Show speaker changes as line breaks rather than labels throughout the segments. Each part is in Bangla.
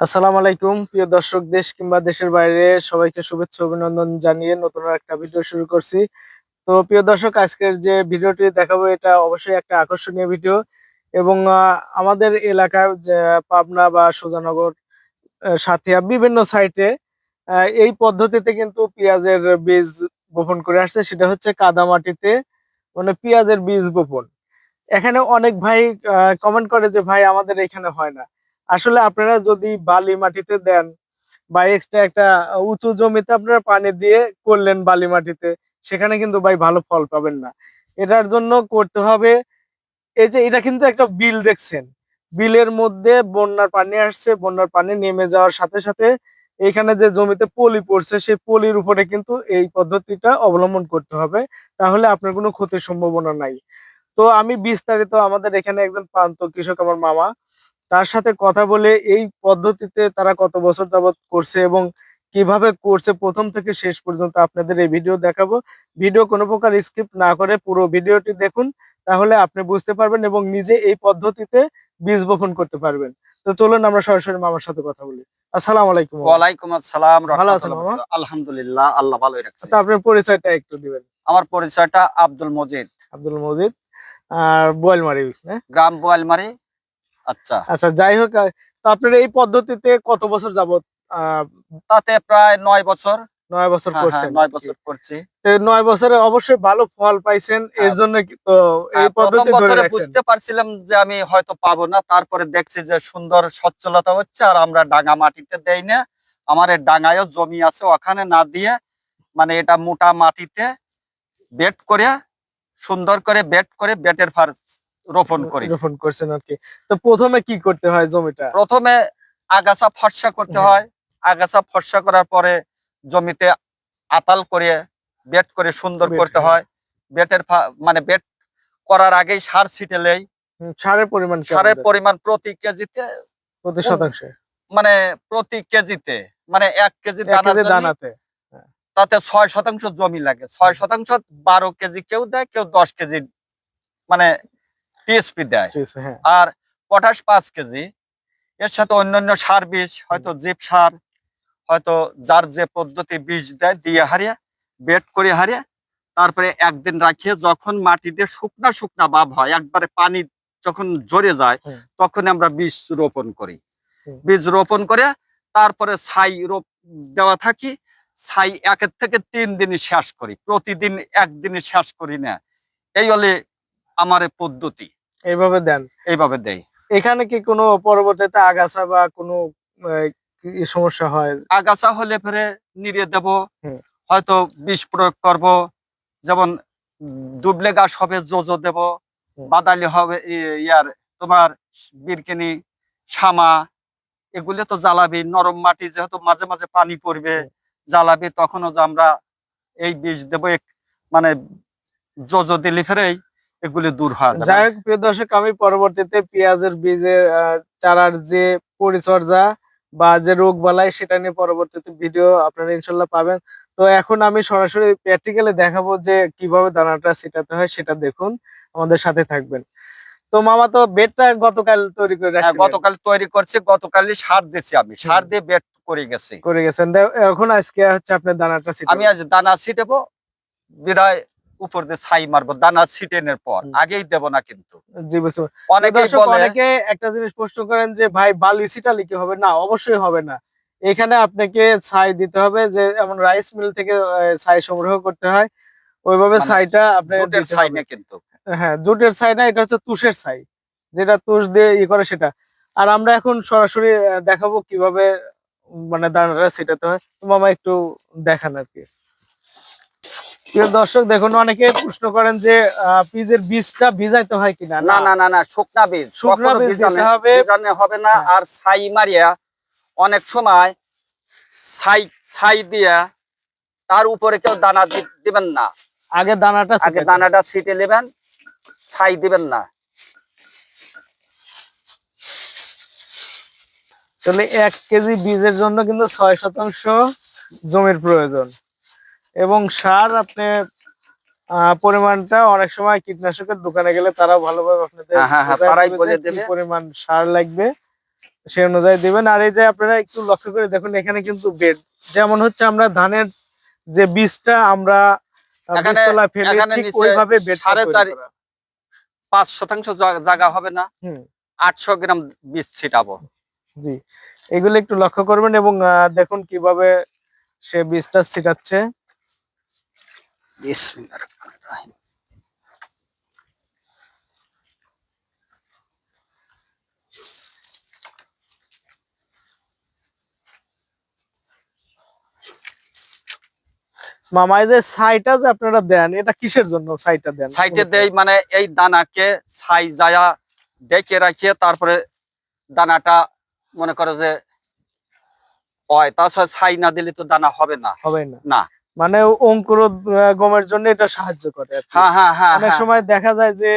আসসালামু আলাইকুম, প্রিয় দর্শক, দেশ কিংবা দেশের বাইরে সবাইকে শুভেচ্ছা, অভিনন্দন জানিয়ে নতুন একটা ভিডিও শুরু করছি। তো প্রিয় দর্শক, আজকের যে ভিডিওটি দেখাবো, এটা অবশ্যই একটা আকর্ষণীয় ভিডিও এবং আমাদের এলাকায় যে, পাবনা বা সোজানগর সাথিয়া বিভিন্ন সাইটে এই পদ্ধতিতে কিন্তু পেঁয়াজের বীজ বপন করে আসছে। সেটা হচ্ছে কাদা মাটিতে মানে পেঁয়াজের বীজ বপন। এখানে অনেক ভাই কমেন্ট করে যে, ভাই, আমাদের এখানে হয় না। আসলে আপনারা যদি বালি মাটিতে দেন বা এক্সট্রা একটা উঁচু জমিতে আপনারা পানি দিয়ে করলেন বালি মাটিতে, সেখানে কিন্তু ভাই ভালো ফল পাবেন না। এটার জন্য করতে হবে, এই যে এটা কিন্তু একটা বিল দেখছেন। বিলের মধ্যে বন্যার পানি আসছে, বন্যার পানি নেমে যাওয়ার সাথে সাথে এখানে যে জমিতে পলি পড়ছে, সেই পলির উপরে কিন্তু এই পদ্ধতিটা অবলম্বন করতে হবে, তাহলে আপনার কোনো ক্ষতির সম্ভাবনা নাই। তো আমি বিস্তারিত আমাদের এখানে একজন প্রান্ত কৃষক, আমার মামা তার সাথে কথা বলে এই পদ্ধতিতে তারা কত বছর যাবত করছে এবং কীভাবে করছে প্রথম থেকে শেষ পর্যন্ত আপনাদের এই ভিডিও দেখাবো। ভিডিও কোনো প্রকার স্কিপ না করে পুরো ভিডিওটি দেখুন তাহলে আপনি বুঝতে পারবেন এবং নিজে এই পদ্ধতিতে বীজ বপন করতে পারবেন। তো চলুন আমরা সরাসরি মামার সাথে কথা বলি। আসসালামু আলাইকুম।
ওয়ালাইকুম আসসালাম
ভালো আছেন মামা?
আলহামদুলিল্লাহ আল্লাহ ভালোই রাখছে।
তো আপনার পরিচয়টা একটু দিবেন।
আমার পরিচয়টা আব্দুল মজিদ।
আব্দুল মজিদ আর বোয়ালমারি হ্যাঁ?
গ্রাম বোয়ালমারি আচ্ছা।
আচ্ছা যাই হোক তো আপনার এই পদ্ধতিতে কত বছর যাবত
তাতে প্রায় নয় বছর।
নয় বছর
হ্যাঁ,
করছেন
হ্যাঁ, নয় বছর করছি।
নয় বছরে অবশ্যই ভালো ফল পাইছেন এর
হ্যাঁ।
জন্য তো এই পদ্ধতি ধরে
বুঝতে পারছিলাম যে আমি হয়তো পাবো না তারপরে দেখছি যে সুন্দর সচ্ছলতা হচ্ছে আর আমরা ডাঙা মাটিতে দেই না। আমার ডাঙায়ও জমি আছে ওখানে না দিয়ে মানে এটা মোটা মাটিতে বেট করে সুন্দর করে বেট করে বেটের ফার রোপণ করি।
রোপণ করছেন আর কি তো প্রথমে কি করতে হয় জমিটা?
প্রথমে আগাছা ফর্সা করতে
হ্যাঁ।
হয়। আগাছা ফর্সা করার পরে জমিতে আতাল করে বেট করে সুন্দর করতে
হ্যাঁ।
হয়। বেটের মানে বেড করার আগেই সার ছিটে লেই।
সারের পরিমাণ
সারের? পরিমাণ প্রতি কেজিতে
প্রতি শতাংশে?
মানে প্রতি কেজিতে মানে এক কেজি
দানাতে
তাতে ছয় শতাংশ জমি লাগে। ছয় শতাংশ বারো কেজি কেউ দেয় কেউ দশ কেজি মানে টিএসপি দেয়।
হ্যাঁ।
আর পটাশ পাঁচ কেজি এর সাথে অন্যান্য সার বীজ হয়তো জিপ সার হয়তো যার যে পদ্ধতি বীজ দেয় দিয়ে হারিয়ে বেড করে হারিয়ে তারপরে একদিন রাখিয়ে যখন মাটিতে শুকনা শুকনা ভাব হয় একবারে পানি যখন জড়ে যায় তখন আমরা বীজ রোপণ করি। বীজ রোপণ করে তারপরে ছাই রোপ দেওয়া থাকি ছাই একের থেকে তিন দিনই শেষ করি। প্রতিদিন একদিনে শেষ করি না। এই হলে আমার পদ্ধতি।
এইভাবে দেন।
এইভাবে দেয়
এখানে কি কোনো পরবর্তীতে আগাছা বা কোনো সমস্যা হয়?
আগাছা হলে ফেরে নিড়িয়ে দেব হয়তো বিষ প্রয়োগ করব যেমন দুবলে গাছ হবে জোজো দেব। বাদালি হবে ইয়ার তোমার বিরকিনি শামা এগুলো তো জ্বালাবি নরম মাটি যেহেতু মাঝে মাঝে পানি পড়বে জ্বালাবি তখনও যে আমরা এই বিষ দেব মানে জোজো দিলে ফেরেই এগুলি দূর হয়
যাই হোক প্রিয় দর্শক আমি পরবর্তীতে পেঁয়াজের বীজের চারার যে পরিচর্যা বা যে রোগ বালাই সেটা নিয়ে পরবর্তীতে ভিডিও আপনারা ইনশাল্লাহ পাবেন। তো এখন আমি সরাসরি প্র্যাকটিক্যালি দেখাবো যে কীভাবে দানাটা ছিটাতে হয় সেটা দেখুন। আমাদের সাথে থাকবেন। তো মামা তো বেডটা গতকাল তৈরি করে
হ্যাঁ, গতকাল তৈরি করছে গতকালই সার দিছি আমি। সার দিয়ে বেড করে গেছি।
করে গেছেন। এখন আজকে হচ্ছে আপনার দানাটা
আমি আজ দানা ছিটেবো বিদায় উপর দিয়ে ছাই মারবো দানা ছিটেনের পর। আগেই দেব না কিন্তু।
জি বুঝতে অনেকে একটা জিনিস প্রশ্ন করেন যে ভাই বালি ছিটালে কি হবে? না অবশ্যই হবে না। এখানে আপনাকে ছাই দিতে হবে যে এমন রাইস মিল থেকে ছাই সংগ্রহ করতে হয়। ওইভাবে
মানে
ছাইটা দিতে
ছাই না কিন্তু।
হ্যাঁ জুটের ছাই না এটা হচ্ছে তুষের ছাই। যেটা তুষ দিয়ে ই করে সেটা। আর আমরা এখন সরাসরি দেখাবো কীভাবে মানে দানাটা ছিটাতে হয়। মামা একটু দেখান আর কি। প্রিয় দর্শক দেখুন অনেকে প্রশ্ন করেন যে পিজের বীজটা ভিজাইতে হয় কিনা?
না না। না না শুকনা বীজ।
শুকনা বীজ হবে।
হবে না।
হ্যাঁ।
আর ছাই মারিয়া অনেক সময় ছাই ছাই দিয়া তার উপরে কেউ দানা দিবেন না।
আগে দানাটা
আগে দানাটা ছিটে নেবেন ছাই দিবেন না।
তাহলে এক কেজি বীজের জন্য কিন্তু ছয় শতাংশ জমির প্রয়োজন। এবং সার আপনি পরিমাণটা অনেক সময় কীটনাশকের দোকানে গেলে তারা ভালোভাবে আপনাদের
হ্যাঁ, হ্যাঁ, হ্যাঁ।
পরিমাণ সার লাগবে সে অনুযায়ী দিবেন। আর এই যে আপনারা একটু লক্ষ্য করে দেখুন এখানে কিন্তু বেড যেমন হচ্ছে আমরা ধানের যে বীজটা আমরা ওইভাবে
পাঁচ শতাংশ জায়গা হবে না। আটশো গ্রাম বীজ ছিটাবো।
জি। এগুলো একটু লক্ষ্য করবেন এবং দেখুন কীভাবে সে বীজটা ছিটাচ্ছে।
বিসমিল্লাহির রহমানির রহিম।
মামা যে ছাইটা যে আপনারা দেন এটা কিসের জন্য ছাইটা দেন?
সাইডে দেই মানে এই দানাকে ছাই যায়া ডেকে রাখিয়ে তারপরে দানাটা মনে করো যে হয় তাছাড়া ছাই না দিলে তো দানা হবে না।
হবে না।
না।
মানে অঙ্কুর গমের জন্য এটা সাহায্য করে
হ্যাঁ হ্যাঁ হ্যাঁ
অনেক। সময় দেখা যায় যে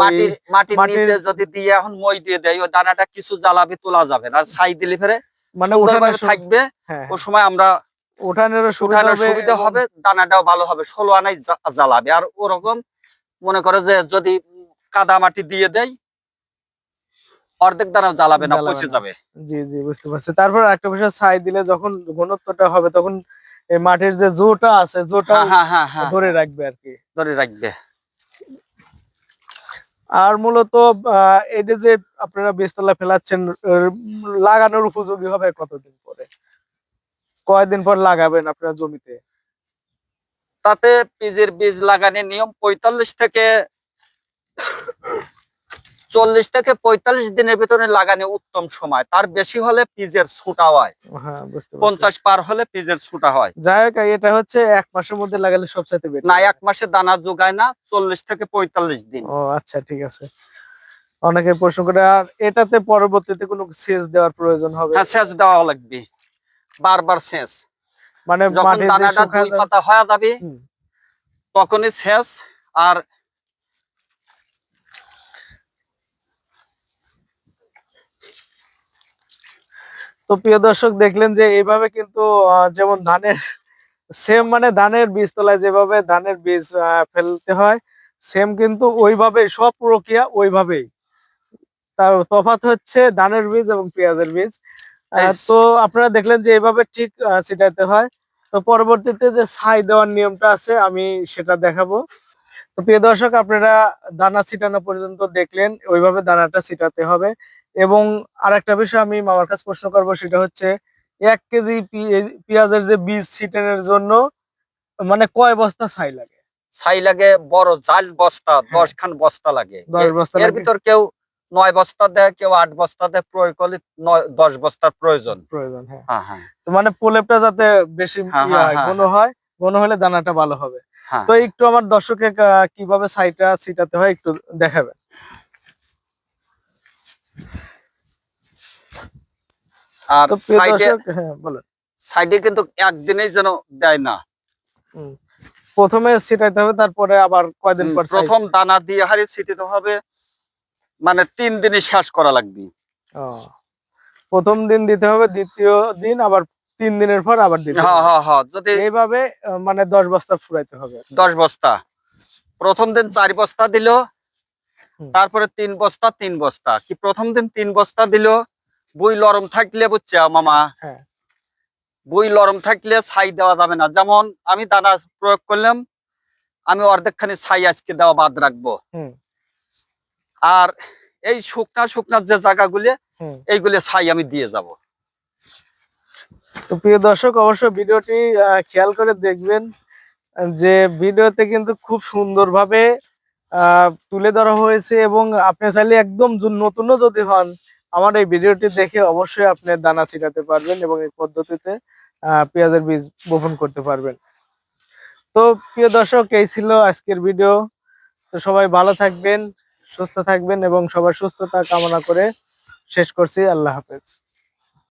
মাটির মাটির নিচে যদি দিয়ে এখন মই দিয়ে দেয় ওই দানাটা কিছু জ্বালাবি তোলা যাবে না। ছাই দিলে ফেরে
মানে
থাকবে ওই সময় আমরা
ওঠানোর সুবিধা হবে
দানাটাও ভালো হবে ষোলো আনাই জ্বালাবে। আর ওরকম মনে করে যে যদি কাদা মাটি দিয়ে দেয় অর্ধেক দানাও জ্বালাবে না পচে যাবে।
জি জি বুঝতে পারছি। তারপর একটা বিষয় ছাই দিলে যখন ঘনত্বটা হবে তখন এই মাটির যে জোটা আছে জোটা
হ্যাঁ হ্যাঁ হ্যাঁ
ধরে রাখবে আর কি।
ধরে রাখবে।
আর মূলত এটা যে আপনারা বীজতলা ফেলাচ্ছেন লাগানোর উপযোগী হবে কতদিন পরে? কয়দিন পর লাগাবেন আপনারা জমিতে?
তাতে পিজের বীজ লাগানোর নিয়ম পঁয়তাল্লিশ থেকে চল্লিশ থেকে পঁয়তাল্লিশ দিনের ভিতরে লাগানো উত্তম সময়। তার বেশি হলে পিজের ছুটা হয়।
হ্যাঁ
পঞ্চাশ পার হলে পিজের ছুটা হয়।
যাই হোক এটা হচ্ছে এক মাসের মধ্যে লাগালে সবচাইতে
না এক মাসে দানা যোগায় না চল্লিশ থেকে পঁয়তাল্লিশ দিন।
ও আচ্ছা ঠিক আছে। অনেকে প্রশ্ন করে আর এটাতে পরবর্তীতে কোনো সেচ দেওয়ার প্রয়োজন হবে?
হ্যাঁ সেচ দেওয়া লাগবে। বারবার সেচ।
মানে
যখন দানাটা দুই পাতা হয়ে যাবে তখনই সেচ আর
তো প্রিয় দর্শক দেখলেন যে এইভাবে কিন্তু যেমন ধানের সেম মানে ধানের বীজ তলায় যেভাবে ধানের বীজ ফেলতে হয় সেম কিন্তু ওইভাবে সব প্রক্রিয়া ওইভাবেই। তার তফাত হচ্ছে ধানের বীজ এবং পেঁয়াজের বীজ। তো আপনারা দেখলেন যে এইভাবে ঠিক ছিটাইতে হয়। তো পরবর্তীতে যে ছাই দেওয়ার নিয়মটা আছে আমি সেটা দেখাবো। তো প্রিয় দর্শক আপনারা দানা ছিটানো পর্যন্ত দেখলেন ওইভাবে দানাটা ছিটাতে হবে। এবং আরেকটা বিষয় আমি মামার কাছে প্রশ্ন করব সেটা হচ্ছে এক কেজি পেঁয়াজের যে বীজ ছিটানোর জন্য মানে কয় বস্তা ছাই লাগে?
ছাই লাগে বড় জাল বস্তা দশ খান বস্তা লাগে।
হ্যাঁ।
এর ভিতর কেউ নয় বস্তা দেয় কেউ আট বস্তা দেয় প্রয়োগ করলে দশ বস্তার প্রয়োজন।
প্রয়োজন হ্যাঁ।
হ্যাঁ হ্যাঁ।
মানে প্রলেপটা যাতে বেশি
হ্যাঁ,
ইয়ে
হ্যাঁ,
হয়
হ্যাঁ,
ঘন হয়। ঘন হলে দানাটা ভালো হবে।
হ্যাঁ।
তো একটু আমার দর্শকে কা- কীভাবে ছাইটা ছিটাতে হয় একটু দেখাবেন।
আর সাইডে
হ্যাঁ
সাইডে কিন্তু একদিনেই যেন দেয় না।
প্রথমে ছিটাইতে হবে তারপরে আবার কয়দিন পর
প্রথম দানা দিয়ে হারি ছিটিতে হবে মানে তিন দিনে শেষ করা লাগবে।
প্রথম দিন দিতে হবে দ্বিতীয় দিন আবার তিন দিনের পর আবার দিতে
হ্যাঁ হ্যাঁ হ্যাঁ যদি
এইভাবে মানে দশ বস্তা ফুরাইতে হবে।
দশ বস্তা। প্রথম দিন চার বস্তা দিল। তারপরে তিন বস্তা তিন বস্তা। কি প্রথম দিন তিন বস্তা দিল? বই লরম থাকলে বুঝছে মামা।
হ্যাঁ।
বই লরম থাকলে ছাই দেওয়া যাবে না। যেমন আমি দানা প্রয়োগ করলাম আমি অর্ধেকখানি ছাই আজকে দেওয়া বাদ রাখব। আর এই শুকনা শুকনা যে জায়গাগুলি। এইগুলি ছাই আমি দিয়ে যাব।
তো প্রিয় দর্শক অবশ্যই ভিডিওটি খেয়াল করে দেখবেন যে ভিডিওতে কিন্তু খুব সুন্দরভাবে তুলে ধরা হয়েছে এবং আপনি চাইলে একদম নতুনও যদি হন, আমার এই ভিডিওটি দেখে অবশ্যই আপনি দানা ছিটাতে পারবেন এবং এই পদ্ধতিতে পেঁয়াজের বীজ বপন করতে পারবেন। তো প্রিয় দর্শক, এই ছিল আজকের ভিডিও। তো সবাই ভালো থাকবেন, সুস্থ থাকবেন এবং সবার সুস্থতা কামনা করে শেষ করছি। আল্লাহ হাফেজ।